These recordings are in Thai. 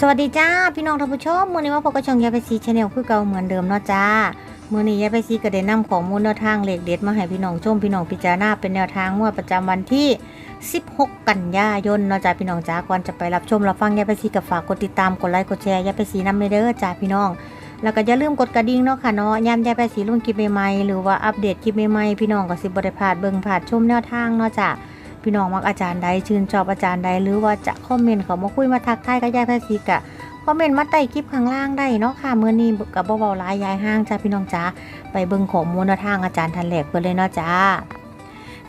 สวัสดีจ้า พี่น้องท่านผู้ชมมื้อนี้มาพบกับช่องยายไปซีชาแนลคือเก่าเหมือนเดิมเนาะจ้ามื้อนี้ยายไปซีก็ได้นำข้อมูลแนวทางเหลขเด็ดมาให้พี่น้องชมพี่น้องพิจารณาเป็นแนวทางงวดประจำวันที่ 16 กันยายนเนาะจ้าพี่น้องจ้าก่อนจะไปรับชมรับฟังยายไปซีกับฝากกดติดตามกดไลค์กดแชร์ยายไปซีนำเด้อจ้าพี่น้อง แล้วก็อย่าลืมกดกระดิ่งเนาะค่ะเนาะยามยายไปซีลงคลิปใหม่ๆหรือว่าอัปเดตคลิปใหม่ๆพี่น้องก็สิบ่ได้พลาดเบิ่งพลาดชมแนวทางเนาะจ้า พี่น้องมักอาจารย์ใดชื่นชอบอาจารย์ใดหรือว่าจะคอมเมนต์เขามาคุยมาทักทายกับยายแพทย์ซีกะคอมเมนต์มาใต้คลิปข้างล่างได้เนาะค่ะเมื่อนี้กับเบาๆหลายยายห้างจ้าพี่น้องจ้าไปเบิ่งข้อมูลแนวทางอาจารย์ทันแหลกเพิ่นเลยเนาะจ้า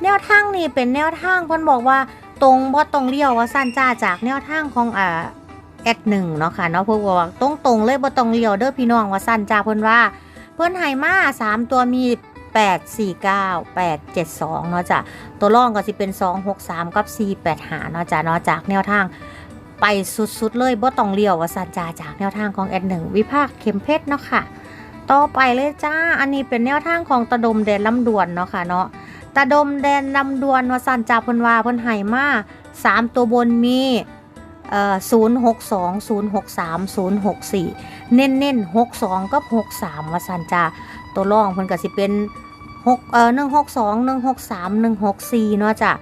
แนวทางนี้เป็นแนวทางเพิ่นบอกว่าตรงบ่ตรงเลี้ยวว่าสั้นจ้าจากแนวทางของอ่าแอดหนึ่งเนาะค่ะเนาะเพิ่นบอกว่าตรงตรงเลยบ่ตรงเลี้ยวเด้อพี่น้องว่าสั้นจ้าเพิ่อนว่า เพิ่อนให้มาสามตัวมี 8 4 9 8 7 2 เนาะจ้ะตัวร่องก็สิเป็น 2 6 3 กับ 4 8หาเนาะจ้ะเนาะจากแนวทางไปสุดๆเลยบ่ต้องเลี้ยววาสันจาจากแนวทางของแอดหนึ่งวิภาคเข็มเพชรเนาะค่ะ ต่อไปเลยจ้า อันนี้เป็นแนวทางของตะดมแดนลำดวนเนาะค่ะเนาะตะดมแดนลำดวนวาสันจาพนวาพนให้มาสามตัวบนมีเอ่อศูนย์หกสองศูนย์หกสามศูนย์หกสี่เน้นเน้นหกสองกับหกสามวาสันจา ตัวร่องเพิ่นก็สิเป็นหกเอ่อหนึ่งหกสองหนึ่งหกสามหนึ่งหกสี่เนาะจ้ะ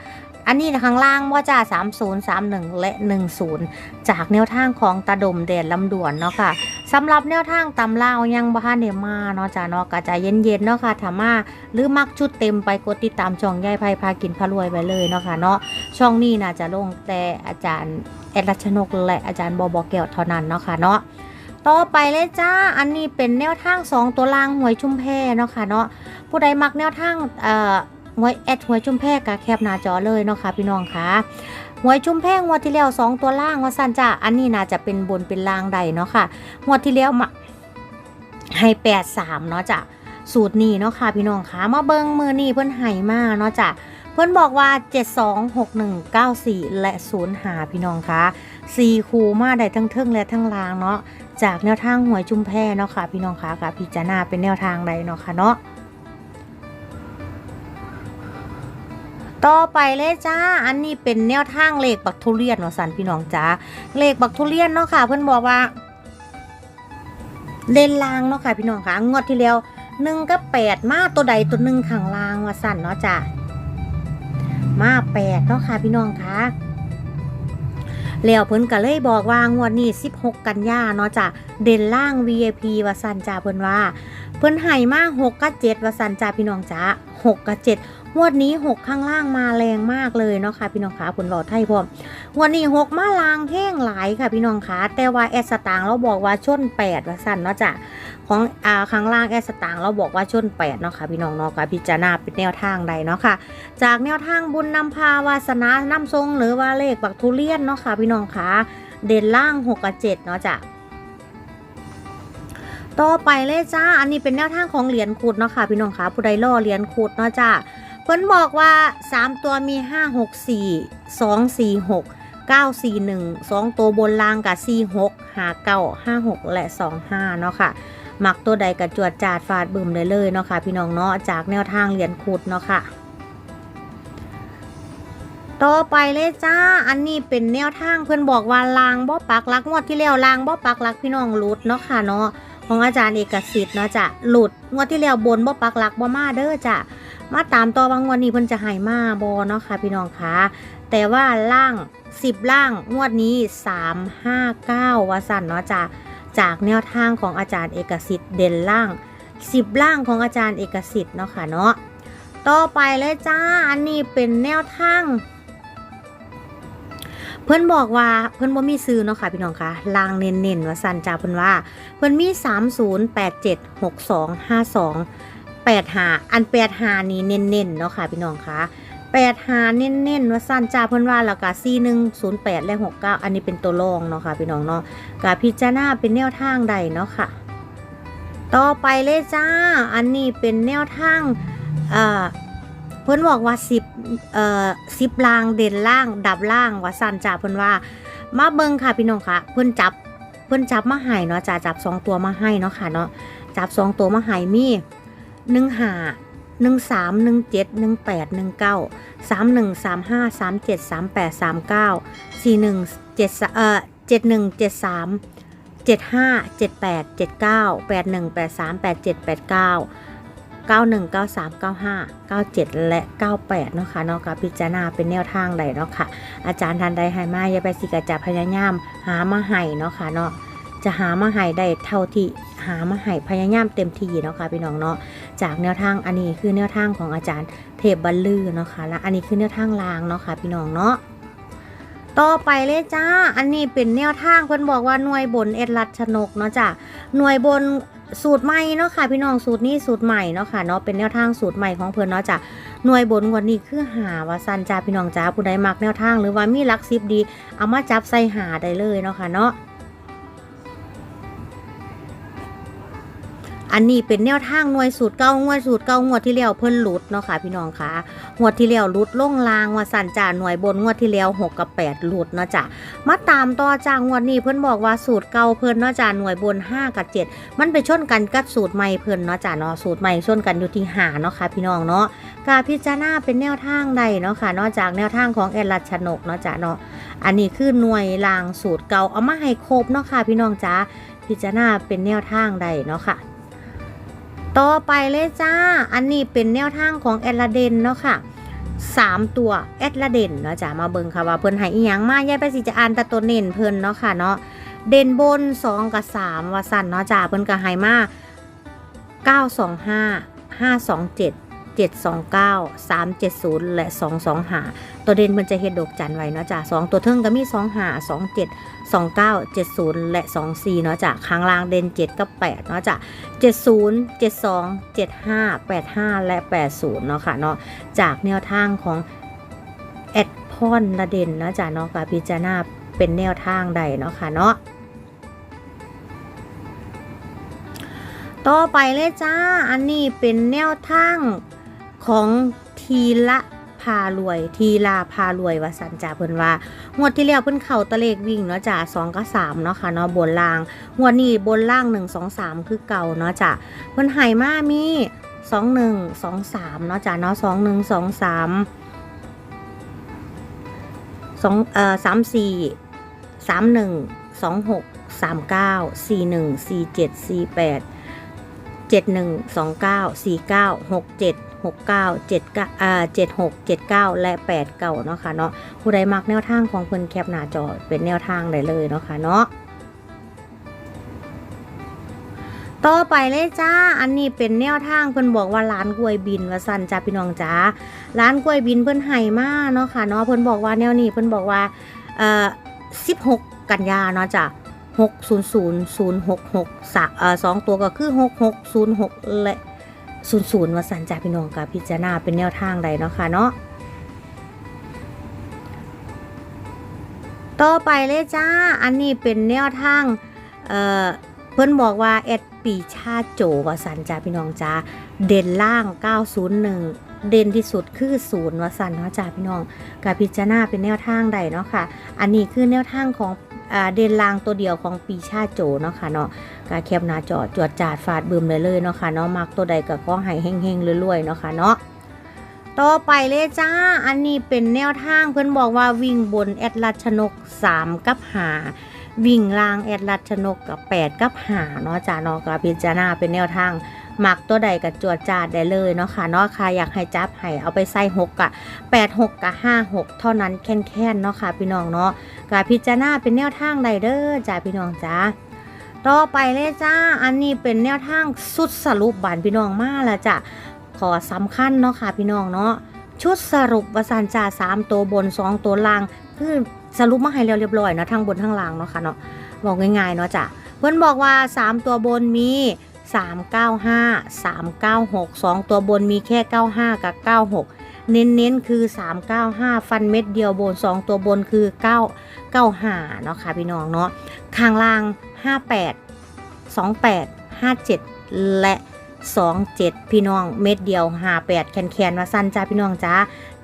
อันนี้ข้างล่างว่าจ้าสามศูนย์สามหนึ่งและหนึ่งศูนย์จากแนวทางของตาดมแดนลำดวนเนาะค่ะสำหรับแนวทางตำลายังบ้านเดมาเนาะจ้ะเนาะกระจายเย็นๆเนาะค่ะถามาหรือมักชุดเต็มไปกดติดตามช่องยายไพพากินพารวยไปเลยเนาะค่ะเนาะช่องนี้น่าจะลงแต่อาจารย์แอดรัชนกและอาจารย์บอบอแก้วเท่านั้นเนาะค่ะเนาะ ต่อไปเลยจ้า อันนี้เป็นแนวทางสองตัวล่างหวยชุมแพเนาะค่ะเนาะ ผู้ใดมักแนวทางเอ่อหวยแอดหวยจุ่มแพรกะแคบหน้าจอเลยเนาะค่ะพี่น้องคะหวยจุ่มแพงวดที่แล้วสองตัวล่างว่าสั้นจ้า อันนี้น่าจะเป็นบนเป็นล่างใดเนาะค่ะงวดที่แล้วมาให้แปดสามเนาะจ้ะสูตรนี้เนาะค่ะพี่น้องคะมาเบิ้งมือนี่เพิ่นให้มาเนาะจ้ะ เพิ่อนบอกว่า 726194 และ0หาพี่น้องคะ4คูมาได้ทั้งเทิงและทั้งลางเนาะจากแนวทางหวยจุ่มแพเนาะค่ะพี่น้องคะกับพิจารณาเป็นแนวทางใดเนาะค่ะเนาะต่อไปเลยจ้า อันนี้เป็นแนวทางเลขบักทุเรียนเนาะสันพี่น้องจ้าเลขบักทุเรียนเนาะค่ะ เพื่อนบอกว่า เล่นลางเนาะค่ะพี่น้องค่ะงวดที่แล้วหนึ่งกับแปดมาตัวใดตัวหนึ่งข้างลางว่าสันเนาะจ้า มาแปดเนาะค่ะพี่น้องค่ะแล้วเพิ่นก็เลยบอกว่างวดนี้ 16 กันยาเนาะจ้ะเด่นล่าง VIP ว่าสันจ้าเพิ่นว่า เพิ่นให้มา6กับ7ว่าสันจ้าพี่น้องจ้า6กับ7 งวดนี้6ข้างล่างมาแรงมากเลยเนาะค่ะ พี่น้องขาผลบอกไทยพร้อมงวดนี้6มาลางแห้งหลายค่ะพี่น้องขาแต่ว่าแอสตางเราบอกว่าชน8ว่าสั้นเนาะจ้ะของอ่าข้างล่างแอสตางเราบอกว่าชน8เนาะค่ะพี่น้องเนาะค่ะพิจารณาเป็นแนวทางใดเนาะค่ะ จากแนวทางบุญนำพาวาสนานำทรงหรือว่าเลขบักทุเรียนเนาะค่ะพี่น้องขาเด่นล่าง6กับ7เนาะจ้ะต่อไปเลยจ้า อันนี้เป็นแนวทางของเหรียญขูดเนาะค่ะพี่น้องคะผู้ใดล่อเหรียญขูดเนาะจ้า เพิ่นบอกว่า 3 ตัวมี 5 6 4 2 4 6 9 4 1 2 ตัวบนล่างกับ4 6 5 9 5 6 และ 2 5 เนาะค่ะ มักตัวใดกับจวดจาดฟาดบึมได้เลยเนาะค่ะ พี่น้องเนาะจากแนวทางเหรียญขูดเนาะค่ะ ต่อไปเลยจ้า อันนี้เป็นแนวทางเพื่อนบอกว่าลางบ่ปักลักงวดที่แล้วลางบ่ปักลักพี่น้องรุดเนาะค่ะเนาะของอาจารย์เอกสิทธิ์เนาะจ้ะหลุดงวดที่แล้วบนบ่ปักลักบ่มาเด้อจ้ะ มาตามต่อบางวันนี้เพิ่นจะให้มาบ่เนาะค่ะพี่น้องคะแต่ว่าล่าง 10 ล่างงวดนี้ 3 5 9วาสันเนาะจ้ะจากแนวทางของอาจารย์เอกสิทธิ์เด่นล่าง 10 ล่างของอาจารย์เอกสิทธิ์เนาะค่ะเนาะต่อไปเลยจ้าอันนี้เป็นแนวทางเพื่อนบอกว่าเพื่อนบ่มีซื้อเนาะค่ะพี่น้องคะลางเน้นๆว่าสันจ้าเพื่อนว่า เพิ่อนมี 30 87 62 52 85อัน85นี่เน้นๆเนาะค่ะพี่น้องคะ85เน้นๆว่าสั้นจ้าเพิ่อนว่าแล้วก็4108และ69อันนี้เป็นตัวรองเนาะค่ะพี่น้องเนาะกาพิจารณาเป็นแนวทางใดเนาะค่ะ ต่อไปเลยจ้า อันนี้เป็นแนวทางเอ่อเพิ่อนบอกว่า10เอ่อ10ล่างเด่นล่างดับล่างว่าสั้นจ้าเพิ่อนว่ามาเบิงค่ะพี่น้องค่ะเพิ่อนจับเพิ่อนจับมาให้เนาะจ้าจับสองตัวมาให้เนาะค่ะเนาะจับสองตัวมาให้มี หนึ่งห้าหนึ่งสามหนึ่งเจ็ดหนึ่งแปดหนึ่งเก้าสามหนึ่งสามห้าสามเจ็ดสามแปดสามเก้าสี่หนึ่งเจ็ดเอ่อเจ็ดหนึ่งเจ็ดสามเจ็ดห้าเจ็ดแปดเจ็ดเก้าแปดหนึ่งแปดสามแปดเจ็ดแปดเก้าเก้าหนึ่งเก้าสามเก้าห้าเก้าเจ็ดและเก้าแปดเนาะค่ะเนาะกับพิจารณาเป็นแนวทางใดเนาะค่ะ อาจารย์ทันใดให้มาอย่าไปสิกระจะพยายามหามาให้เนาะค่ะเนาะ จะหามาให้ได้เท่าที่หามาให้พยายามเต็มที่เนาะค่ะพี่น้องเนาะจากแนวทางอันนี้คือแนวทางของอาจารย์เทพบัลลือเนาะค่ะและอันนี้คือแนวทางลางเนาะค่ะพี่น้องเนาะต่อไปเลยจ้า อันนี้เป็นแนวทางเพิ่นบอกว่าหน่วยบนเอ็ดรัดชนกเนาะจ้ะหน่วยบนสูตรใหม่เนาะค่ะพี่น้องสูตรนี้สูตรใหม่เนาะค่ะเนาะเป็นแนวทางสูตรใหม่ของเพิ่อนเนาะจ้ะหน่วยบนว่านี้คือหาว่าสันจ้าพี่น้องจ้าผู้ใดมักแนวทางหรือว่ามีลักซิบดี เอามาจับใส่หาได้เลยเนาะค่ะเนาะ อันนี้เป็นแนวทางหน่วยสูตรเก้างวดสูตรเก้างวดที่แล้วเพิ่นหลุดเนาะค่ะพี่น้องคะงวดที่แล้วหลุดล่งลางว่าสันจ้าหน่วยบนงวดที่แล้ว6กับ8หลุดเนาะจ้ะมาตามต่อจ้างวดนี้เพิ่นบอกว่าสูตรเก่าเพิ่นเนาะจ้าหน่วยบน5กับ7มันไปชนกันกับสูตรใหม่เพิ่นเนาะจ้าเนาะสูตรใหม่ชนกันอยู่ที่หาเนาะค่ะพี่น้องเนาะกาพิจารณาเป็นแนวทางใดเนาะค่ะนอกจากแนวทางของแอดลัดชนกเนาะจ้ะเนาะอันนี้คือหน่วยรางสูตรเก่าเอามาให้ครบเนาะค่ะพี่น้องจ้าพิจารณาเป็นแนวทางใดเนาะค่ะ ต่อไปเลยจ้า อันนี้เป็นแนวทางของแอดลาเดนเนาะค่ะสามตัวแอดลาเดนเนาะจ้ามาเบิ่งค่ะว่าเพิ่นให้อีหยังมายายไปสิจะอ่านแต่ตัวเน้นเพิ่นเนาะค่ะเนาะเด่นบน 2 กับ 3 ว่าสั่นเนาะจ้าเพิ่นก็ให้มา925 527 729 370 และ 225 ตัวเด่นมันจะเฮ็ดดอกจันไว้เนาะจ้ะ2ตัวเทิงก็มี 25 27 29 70 และ 24 เนาะจ้ะข้างล่างเด่น 7 กับ 8 เนาะจ้ะ70 72 75 85 และ 80 เนาะค่ะเนาะจากแนวทางของแอดพอนละเด่นเนาะจ้ะเนาะกับพิจารณาเป็นแนวทางใดเนาะค่ะเนาะต่อไปเลยจ้า อันนี้เป็นแนวทาง ของทีละพารวย ทีลาพารวยว่าสันจ่าเพิ่นว่างวดที่แล้วเพิ่นเข่าตะเลขวิ่งเนาะจ้าสองกับสามเนาะค่ะเนาะบนล่างงวดนี้บนล่างหนึ่งสองสามคือเก่าเนาะจ้าเพิ่นไห่มามีสองหนึ่งสองสามเนาะจ้าเนาะสองหนึ่งสองสามสองเอ่อสามสี่สามหนึ่งสองหกสามเก้าสี่หนึ่งสี่เจ็ดสี่แปดเจ็ดหนึ่งสองเก้าสี่เก้าหกเจ็ด หกเก้าเจ็ดเก้าอ่าเจ็ดหกเจ็ดเก้าและแปดเก้าเนาะค่ะเนาะผู้ใดมักแนวทางของเพิ่นแคปหน้าจอเป็นแนวทางได้เลยเนาะค่ะเนาะต่อไปเลยจ้า อันนี้เป็นแนวทางเพิ่นบอกว่าร้านกล้วยบินว่าสั่นจ้าพี่น้องจ้า ร้านกล้วยบินเพิ่นไห้มาเนาะค่ะเนาะเพิ่นบอกว่าแนวนี้เพิ่นบอกว่าเอ่อสิบหกกันยาเนาะจ้ะหกศูนย์ศูนย์ศูนย์หกหกสเอ่อสองตัวก็คือหกหกศูนย์หกและ ศูนย์ศูนย์วสันจ่าพี่น้องกับพิจารณาเป็นแนวทางใดเนาะค่ะเนาะต่อไปเลยจ้า อันนี้เป็นแนวทาง เอ่อ เพื่อนบอกว่าแอดปีชาโจวสันจ่าพี่น้องจ้า เด่นล่าง 901 เด่นที่สุดคือศูนย์วสันเนาะจ้าพี่น้องกับพิจารณาเป็นแนวทางใดเนาะค่ะ อันนี้คือแนวทางของอเดนลางตัวเดียวของปีชาโจเนาะค่ะเนาะกาแคบหน้าจอจวดจาดฟาดบึมเลยเลยเนาะค่ะเนาะมักตัวใดก็ขอให้เฮงๆรวยๆเนาะค่ะเนาะต่อไปเลยจ้า อันนี้เป็นแนวทางเพื่อนบอกว่าวิ่งบนแอดลัชนก 3 กับหาวิ่งล่างแอดลัชนกกับ 8 กับหาเนาะจ้าเนาะกับพิจารณาเป็นแนวทาง หมักตัวใดกับจวดจาดได้เลยเนาะค่ะเนาะค่ะอยากให้จับให้เอาไปใส่หกกะแปดหกกับห้าหกเท่านั้นแค่นๆเนาะค่ะพี่น้องเนาะกาพิจารณาเป็นแนวทางใดเด้อจ้าพี่น้องจ้าต่อไปเลยจ้า อันนี้เป็นแนวทางสุดสรุปบานพี่น้องมาแล้วจ้ะขอสำคัญเนาะค่ะพี่น้องเนาะชุดสรุปวสันจ่าสามตัวบนสองตัวล่างคือสรุปมาให้เรียบร้อยเนาะทั้งบนทั้งล่างเนาะค่ะเนาะบอกง่ายๆเนาะจ้ะเพื่อนบอกว่า 3 ตัวบนมี 395 396 2 ตัวบนมีแค่ 95 กับ 96 เน้นๆคือ 395 ฟันเม็ดเดียวบน 2 ตัวบนคือ 9 95 เนาะค่ะพี่น้องเนาะข้างล่าง 58 28 57 และ 27 พี่น้องเม็ดเดียว 58 แคนแคนๆว่าสั้นจ้าพี่น้องจ้า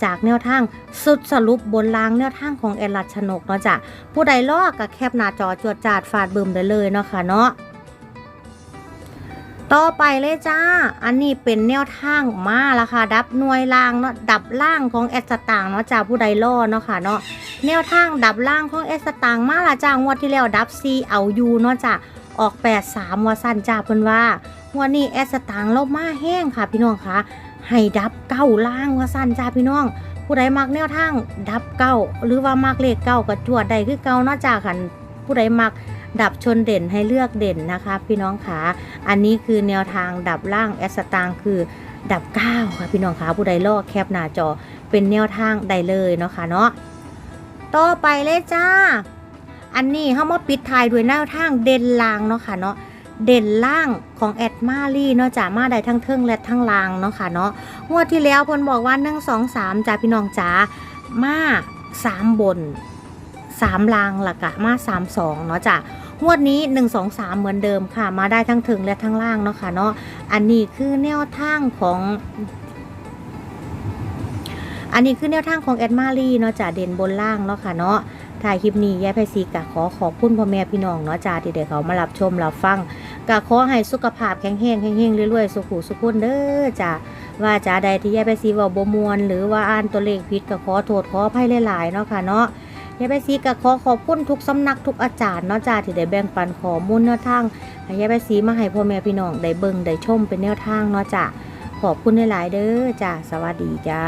จากแนวทางสุดสรุปบนล่างแนวทางของแอลลัดชนกเนาะจ้ะผู้ใดลอกกับแคบหน้าจอจวดจาดฟาดบึมได้เลยเนาะค่ะเนาะ ต่อไปเลยจ้า อันนี้เป็นแนวทางมาละค่ะ ดับหน่วยล่างเนาะ ดับล่างของแอดสตางเนาะจ้าผู้ใดล่อเนาะค่ะเนาะ แนวทางดับล่างของแอดสตางมาละจ้างวดที่แล้วดับซีเอายูเนาะจ้าออก 8 3ว่าสั้นจ้าเพิ่นว่าวันนี้แอดสตางค์เรามาแห้งค่ะ พี่น้องคะให้ดับเก้าล่างว่าสั้นจ้าพี่น้อง ผู้ใดมักแนวทางดับเก้าหรือว่ามักเลขเก้าก็จวดได้คือเก้าเนาะจ้าคันผู้ใดมัก ดับชนเด่นให้เลือกเด่นนะคะพี่น้องคะอันนี้คือแนวทางดับล่างแอสตางคือดับเก้าค่ะพี่น้องคะผู้ใดลอกแคปหน้าจอเป็นแนวทางได้เลยเนาะค่ะเนาะต่อไปเลยจ้า อันนี้เขามาปิดท้ายด้วยแนวทางเด่นล่างเนาะค่ะเนาะเด่นล่างของแอดมารีเนาะจ้ามาได้ทั้งเทิงและทั้งลางเนาะค่ะเนาะงวดที่แล้วพนบอกว่าหนึ่งสองสามจ้าพี่น้องจ๋ามาสามบนสามลางหลักะมาสามสองเนาะจ้า งวดนี้หนึ่งสองสามเหมือนเดิมค่ะ มาได้ทั้งเทิงและทั้งล่างเนาะค่ะเนาะอันนี้คือแนวทางของอันนี้คือแนวทางของแอดมารีเนาะจ้าเด่นบนล่างเนาะค่ะเนาะถ่ายคลิปนี้ยายไพศีกะขอขอบคุณพ่อแม่พี่น้องเนาะจ้าที่ได้เขามารับชมรับฟังกะขอให้สุขภาพแข็งแรงแข็งแรงเรื่อยๆ สุขุสุขคนเด้อจ้าว่าจ้าใดที่ยายไพศีว่าบ่มวน หรือว่าอ่านตัวเลขผิดก็ขอโทษขออภัยหลายๆเนาะค่ะเนาะ ยายใบซีก็ขอขอบคุณทุกสำนักทุกอาจารย์เนาะจ้าที่ได้แบ่งปันข้อมูลแนวทางให้ยายใบซีมาให้พ่อแม่พี่น้องได้เบิ่งได้ชมเป็นแนวทางเนาะจ้าขอบคุณหลายๆเด้อจ้าสวัสดีจ้า